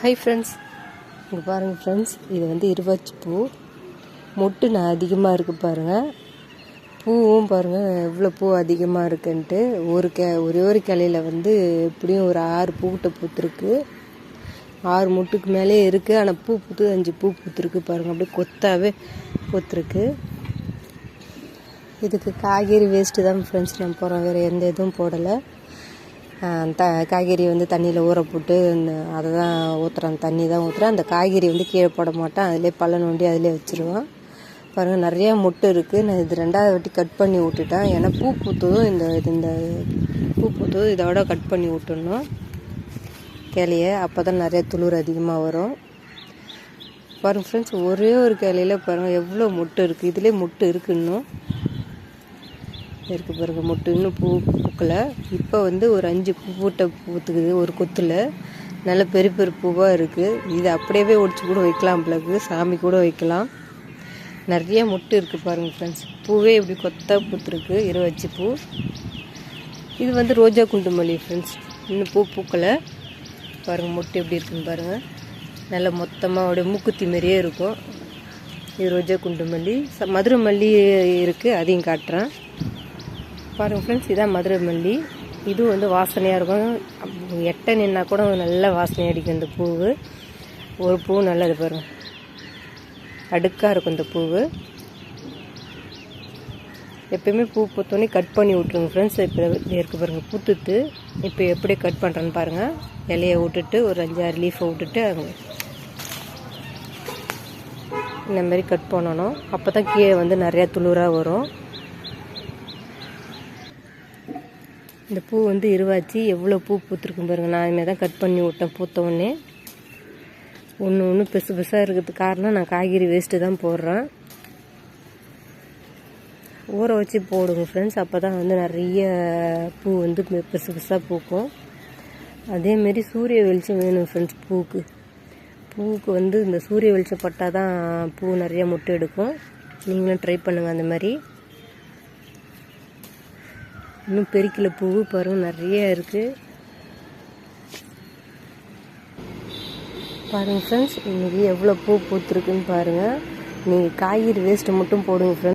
Hi friends இங்கே பாருங்கள் friends இது வந்து இருவாச்சி பூ மொட்டு நான் அதிகமாக இருக்குது பாருங்கள் பூவும் பாருங்கள் எவ்வளோ பூ அதிகமாக இருக்குன்ட்டு. ஒரு கே ஒரே ஒரு கிளையில் வந்து எப்படியும் ஒரு ஆறு பூக்கிட்ட பூத்துருக்கு. ஆறு முட்டுக்கு மேலே இருக்குது ஆனால் பூ பூத்து அஞ்சு பூ பூத்துருக்கு பாருங்கள் அப்படியே கொத்தாவே பூத்துருக்கு. இதுக்கு காய்கறி வேஸ்ட்டு தான் ஃப்ரெண்ட்ஸ் நான் போகிறோம் வேறு எந்த இதுவும் போடலை. த காய்கறி வந்து தண்ணியில் ஊற போட்டு இந்த அதை தான் ஊற்றுறேன் தண்ணி தான் ஊற்றுறேன் அந்த காய்கறி வந்து கீழே போட மாட்டேன் அதிலே பள்ள நோண்டி அதிலே வச்சுருவேன் பாருங்கள் நிறையா முட்டை இருக்குது நான் இது ரெண்டாவது வாட்டி கட் பண்ணி விட்டுட்டேன் ஏன்னா பூ பூத்ததும் இந்த இது இந்த பூ பூத்ததும் இதோட கட் பண்ணி விட்டுடணும் கிளைய அப்போ தான் நிறைய துளிர் அதிகமாக வரும். பாருங்கள் ஃப்ரெண்ட்ஸ் ஒரே ஒரு கிளையில் பாருங்கள் எவ்வளோ முட்டை இருக்குது இதிலே முட்டை இருக்குது இன்னும். இருக்கு பாருங்க மொட்டு. இன்னும் பூ பூக்கலை. இப்போ வந்து ஒரு அஞ்சு பூ பூட்டை பூத்துக்குது ஒரு கொத்தில். நல்ல பெரிய பெரிய பூவாக இருக்குது இது அப்படியே ஒடிச்சு கூட வைக்கலாம் பிள்ளைக்கு சாமி கூட வைக்கலாம். நிறைய மொட்டு இருக்குது பாருங்கள் ஃப்ரெண்ட்ஸ் பூவே இப்படி கொத்தாக பூத்துருக்கு. இருவச்சி பூ. இது வந்து ரோஜா குண்டு மல்லி ஃப்ரெண்ட்ஸ் இன்னும் பூ பூக்கலை. பாருங்கள் மொட்டு எப்படி இருக்குன்னு பாருங்கள் நல்ல மொத்தமாக அப்படியே மூக்குத்தி மாதிரியே இருக்கும். இது ரோஜா குண்டு மல்லி. ச மதுரை மல்லி இருக்குது அதையும் காட்டுறேன். பாருங்கள் ஃப்ரெண்ட்ஸ் இதான் மதுரை மல்லி. இது வந்து வாசனையாக இருக்கும். எட்ட நின்னா கூட நல்ல வாசனை அடிக்கும் இந்த பூவு. ஒரு பூ நல்லது பாருங்கள் அடுக்காக இருக்கும் இந்த பூவு. எப்பயுமே பூ பூத்தோன்னே கட் பண்ணி விட்ருங்க ஃப்ரெண்ட்ஸ் இப்போ இருக்கு பாருங்கள் பூத்துட்டு இப்போ எப்படி கட் பண்ணுறேன்னு பாருங்கள் இலையை விட்டுட்டு ஒரு அஞ்சாறு லீஃபை விட்டுட்டு இந்த மாதிரி கட் பண்ணணும். அப்போ தான் கீழே வந்து நிறையா துளுராக வரும். இந்த பூ வந்து இருவாச்சு. எவ்வளோ பூ பூத்துருக்கும் பாருங்கள் நான் இனிமேல் தான் கட் பண்ணி விட்டேன். பூத்த உடனே. ஒன்று ஒன்று பெருசு பெருசாக இருக்கிறதுக்கு காரணம் நான் காய்கறி வேஸ்ட்டு தான் போடுறேன். ஊற வச்சு போடுங்க ஃப்ரெண்ட்ஸ் அப்போ தான் வந்து நிறைய பூ வந்து பெருசு பெருசாக பூக்கும். அதேமாரி சூரிய வெளிச்சம் வேணும் ஃப்ரெண்ட்ஸ் பூவுக்கு பூவுக்கு வந்து இந்த சூரிய வெளிச்சம் பட்டால் தான் பூ நிறைய முட்டை எடுக்கும். நீங்களும் ட்ரை பண்ணுங்கள் அந்த மாதிரி. இன்னும் பெருக்கில பூவு பருவம் நிறைய இருக்குது பாருங்கள் ஃப்ரெண்ட்ஸ் இன்றைக்கி எவ்வளோ பூ பூத்துருக்குன்னு பாருங்கள் நீங்கள் காய்கறி வேஸ்ட்டு மட்டும் போடுங்க ஃப்ரெண்ட்ஸ்